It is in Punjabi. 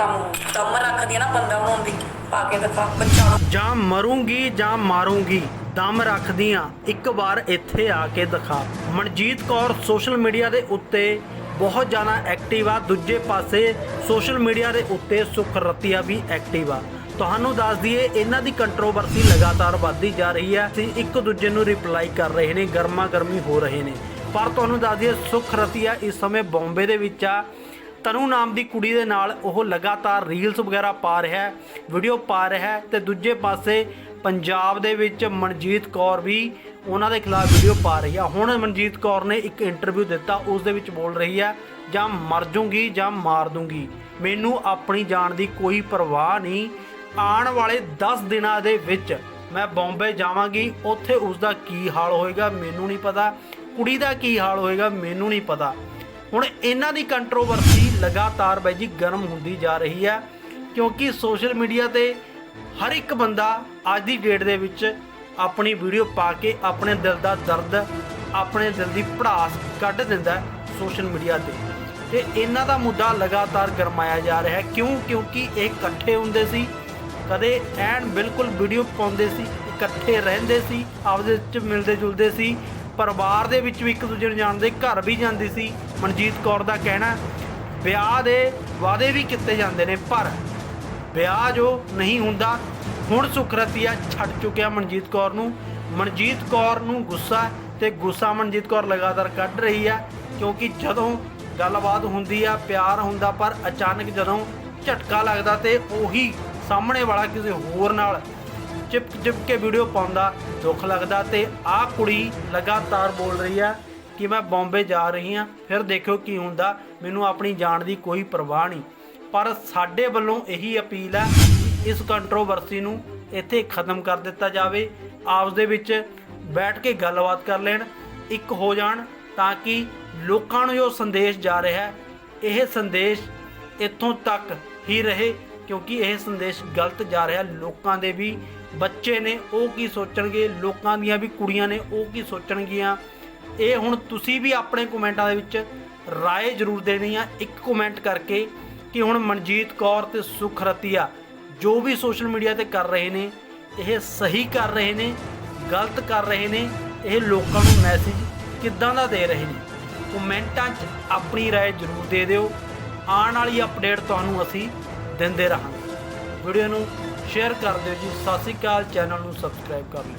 ਕੰਮ ਹੋਊ ਦਮ ਰੱਖਦੀ ਆ ਨਾ ਬੰਦਾ ਬਣਾਉਣ ਦੀ, ਪਾ ਕੇ ਦਿਖਾ ਬੱਚਾ ਨੂੰ। ਜਾਂ ਮਰੂੰਗੀ ਜਾਂ ਮਾਰੂੰਗੀ, ਦਮ ਰੱਖਦੀਆਂ, ਇੱਕ ਵਾਰ ਇੱਥੇ ਆ ਕੇ ਦਿਖਾ। ਮਨਜੀਤ ਕੌਰ ਸੋਸ਼ਲ ਮੀਡੀਆ ਦੇ ਉੱਤੇ ਬਹੁਤ ਜ਼ਿਆਦਾ ਐਕਟਿਵ ਆ, ਦੂਜੇ ਪਾਸੇ ਸੋਸ਼ਲ ਮੀਡੀਆ ਦੇ ਉੱਤੇ ਸੁਖ ਰਤੀਆ ਵੀ ਐਕਟਿਵ ਆ। ਤੁਹਾਨੂੰ ਦੱਸ ਦਈਏ, ਇਹਨਾਂ ਦੀ ਕੰਟਰੋਵਰਸੀ ਲਗਾਤਾਰ ਵੱਧਦੀ ਜਾ ਰਹੀ ਹੈ ਤੇ ਇੱਕ ਦੂਜੇ ਨੂੰ ਰਿਪਲਾਈ ਕਰ ਰਹੇ ਨੇ ਗਰਮਾ ਗਰਮੀ ਹੋ ਰਹੇ ਨੇ। ਪਰ ਤੁਹਾਨੂੰ ਦੱਸ ਦਈਏ, ਸੁਖ ਰਤੀਆ ਇਸ ਸਮੇਂ ਬੰਬੇ ਦੇ ਵਿੱਚ ਆ। ਤਨੂ ਨਾਮ ਦੀ ਕੁੜੀ ਦੇ ਨਾਲ ਉਹ ਲਗਾਤਾਰ ਰੀਲਸ ਵਗੈਰਾ ਪਾ ਰਿਹਾ ਹੈ ਵੀਡੀਓ ਪਾ ਰਿਹਾ ਹੈ ਤੇ ਦੂਜੇ ਪਾਸੇ ਪੰਜਾਬ ਦੇ ਵਿੱਚ ਮਨਜੀਤ ਕੌਰ ਵੀ ਉਹਨਾਂ ਦੇ ਖਿਲਾਫ ਵੀਡੀਓ ਪਾ ਰਹੀ ਆ ਹੁਣ ਮਨਜੀਤ ਕੌਰ ਨੇ ਇੱਕ ਇੰਟਰਵਿਊ ਦਿੱਤਾ, ਉਸ ਦੇ ਵਿੱਚ ਬੋਲ ਰਹੀ ਆ ਜਾਂ ਮਰ ਜੂੰਗੀ ਜਾਂ ਮਾਰ ਦੂੰਗੀ, ਮੈਨੂੰ ਆਪਣੀ ਜਾਨ ਦੀ ਕੋਈ ਪਰਵਾਹ ਨਹੀਂ। ਆਉਣ ਵਾਲੇ 10 ਦਿਨਾਂ ਦੇ ਵਿੱਚ ਮੈਂ ਬੰਬੇ ਜਾਵਾਂਗੀ, ਉੱਥੇ ਉਸ ਦਾ ਕੀ ਹਾਲ ਹੋਏਗਾ ਮੈਨੂੰ ਨਹੀਂ ਪਤਾ, ਕੁੜੀ ਦਾ ਕੀ ਹਾਲ ਹੋਏਗਾ ਮੈਨੂੰ ਨਹੀਂ ਪਤਾ। ਹੁਣ ਇਹਨਾਂ ਦੀ ਕੰਟਰੋਵਰਸੀ ਲਗਾਤਾਰ ਬਾਈ ਜੀ ਗਰਮ ਹੁੰਦੀ ਜਾ ਰਹੀ ਹੈ, ਕਿਉਂਕਿ ਸੋਸ਼ਲ ਮੀਡੀਆ ਤੇ ਹਰ ਇੱਕ ਬੰਦਾ ਅੱਜ ਦੀ ਡੇਟ ਦੇ ਵਿੱਚ ਆਪਣੀ ਵੀਡੀਓ ਪਾ ਕੇ ਆਪਣੇ ਦਿਲ ਦਾ ਦਰਦ, ਆਪਣੇ ਦਿਲ ਦੀ ਭੜਾਸ ਕੱਢ ਦਿੰਦਾ ਸੋਸ਼ਲ ਮੀਡੀਆ ਤੇ। ਤੇ ਇਹਨਾਂ ਦਾ ਮੁੱਦਾ ਲਗਾਤਾਰ ਗਰਮਾਇਆ ਜਾ ਰਿਹਾ ਹੈ। ਕਿਉਂ? ਕਿਉਂਕਿ ਇਹ ਇਕੱਠੇ ਹੁੰਦੇ ਸੀ, ਕਦੇ ਐਨ ਬਿਲਕੁਲ ਵੀਡੀਓ ਪਾਉਂਦੇ ਸੀ, ਇਕੱਠੇ ਰਹਿੰਦੇ ਸੀ ਆਪਦੇ ਵਿੱਚ ਮਿਲਦੇ ਜੁਲਦੇ ਸੀ ਪਰਿਵਾਰ ਦੇ ਵਿੱਚ ਵੀ ਇੱਕ ਦੂਜੇ ਨੂੰ ਜਾਣਦੇ, ਘਰ ਵੀ ਜਾਂਦੀ ਸੀ। ਮਨਜੀਤ ਕੌਰ ਦਾ ਕਹਿਣਾ ਵਿਆਹ ਦੇ ਵਾਅਦੇ ਵੀ ਕੀਤੇ ਜਾਂਦੇ ਨੇ, ਪਰ ਵਿਆਹ ਜੋ ਨਹੀਂ ਹੁੰਦਾ, ਹੁਣ ਸੁਖਰਤੀਆ ਛੱਡ ਚੁੱਕਿਆ ਮਨਜੀਤ ਕੌਰ ਨੂੰ। ਮਨਜੀਤ ਕੌਰ ਨੂੰ ਗੁੱਸਾ ਹੈ ਤੇ ਗੁੱਸਾ ਮਨਜੀਤ ਕੌਰ ਲਗਾਤਾਰ ਕੱਢ ਰਹੀ ਆ ਕਿਉਂਕਿ ਜਦੋਂ ਗੱਲਬਾਤ ਹੁੰਦੀ ਆ, ਪਿਆਰ ਹੁੰਦਾ, ਪਰ ਅਚਾਨਕ ਜਦੋਂ ਝਟਕਾ ਲੱਗਦਾ ਤੇ ਉਹੀ ਸਾਹਮਣੇ ਵਾਲਾ ਕਿਸੇ ਹੋਰ ਨਾਲ ਚਿਪ ਚਿਪਕ ਕੇ ਵੀਡੀਓ ਪਾਉਂਦਾ ਦੁੱਖ ਲੱਗਦਾ ਤੇ ਆਹ ਕੁੜੀ ਲਗਾਤਾਰ ਬੋਲ ਰਹੀ ਆ ਕਿ ਮੈਂ ਬੰਬੇ ਜਾ ਰਹੀ ਆ। ਫਿਰ ਦੇਖਿਓ ਕੀ ਹੁੰਦਾ। ਮੈਨੂੰ ਆਪਣੀ ਜਾਨ ਦੀ ਕੋਈ ਪਰਵਾਹ ਨਹੀਂ। ਪਰ ਸਾਡੇ ਵੱਲੋਂ ਇਹੀ ਅਪੀਲ ਹੈ ਇਸ ਕੰਟਰੋਵਰਸੀ ਨੂੰ ਇੱਥੇ ਖਤਮ ਕਰ ਦਿੱਤਾ ਜਾਵੇ। ਆਪਸ ਦੇ ਵਿੱਚ ਬੈਠ ਕੇ ਗੱਲਬਾਤ ਕਰ ਲੈਣ, ਇੱਕ ਹੋ ਜਾਣ ਤਾਂ ਕਿ ਲੋਕਾਂ ਨੂੰ ਜੋ ਸੰਦੇਸ਼ ਜਾ ਰਿਹਾ ਹੈ, ਇਹ ਸੰਦੇਸ਼ ਇੱਥੋਂ ਤੱਕ ਹੀ ਰਹੇ ਕਿਉਂਕਿ ਇਹ ਸੰਦੇਸ਼ ਗਲਤ ਜਾ ਰਿਹਾ। ਲੋਕਾਂ ਦੇ ਵੀ ਬੱਚੇ ਨੇ ਉਹ ਕੀ ਸੋਚਣਗੇ, ਲੋਕਾਂ ਦੀਆਂ ਵੀ ਕੁੜੀਆਂ ਨੇ ਉਹ ਕੀ ਸੋਚਣਗੀਆਂ? ਇਹ ਹੁਣ ਤੁਸੀਂ ਵੀ ਆਪਣੇ ਕਮੈਂਟਾਂ ਦੇ ਵਿੱਚ ਰਾਏ ਜ਼ਰੂਰ ਦੇਣੀ ਆ, ਇੱਕ ਕਮੈਂਟ ਕਰਕੇ ਕਿ ਹੁਣ ਮਨਜੀਤ ਕੌਰ ਤੇ ਸੁਖ ਰਤੀਆ ਜੋ ਵੀ ਸੋਸ਼ਲ ਮੀਡੀਆ ਤੇ ਕਰ ਰਹੇ ਨੇ, ਇਹ ਸਹੀ ਕਰ ਰਹੇ ਨੇ, ਗਲਤ ਕਰ ਰਹੇ ਨੇ, ਇਹ ਲੋਕਾਂ ਨੂੰ ਮੈਸੇਜ ਕਿੱਦਾਂ ਦਾ ਦੇ ਰਹੇ ਨੇ? ਕਮੈਂਟਾਂ 'ਚ ਆਪਣੀ ਰਾਏ ਜ਼ਰੂਰ ਦੇ ਦਿਓ। ਆਉਣ ਵਾਲੀ ਅਪਡੇਟ ਤੁਹਾਨੂੰ ਅਸੀਂ ਦਿੰਦੇ ਰਹਾਂਗੇ। ਵੀਡੀਓ ਨੂੰ ਸ਼ੇਅਰ ਕਰ ਦਿਓ ਜੀ। ਸਤਿ ਸ਼੍ਰੀ ਅਕਾਲ ਚੈਨਲ ਨੂੰ ਸਬਸਕ੍ਰਾਈਬ ਕਰ ਲਿਓ।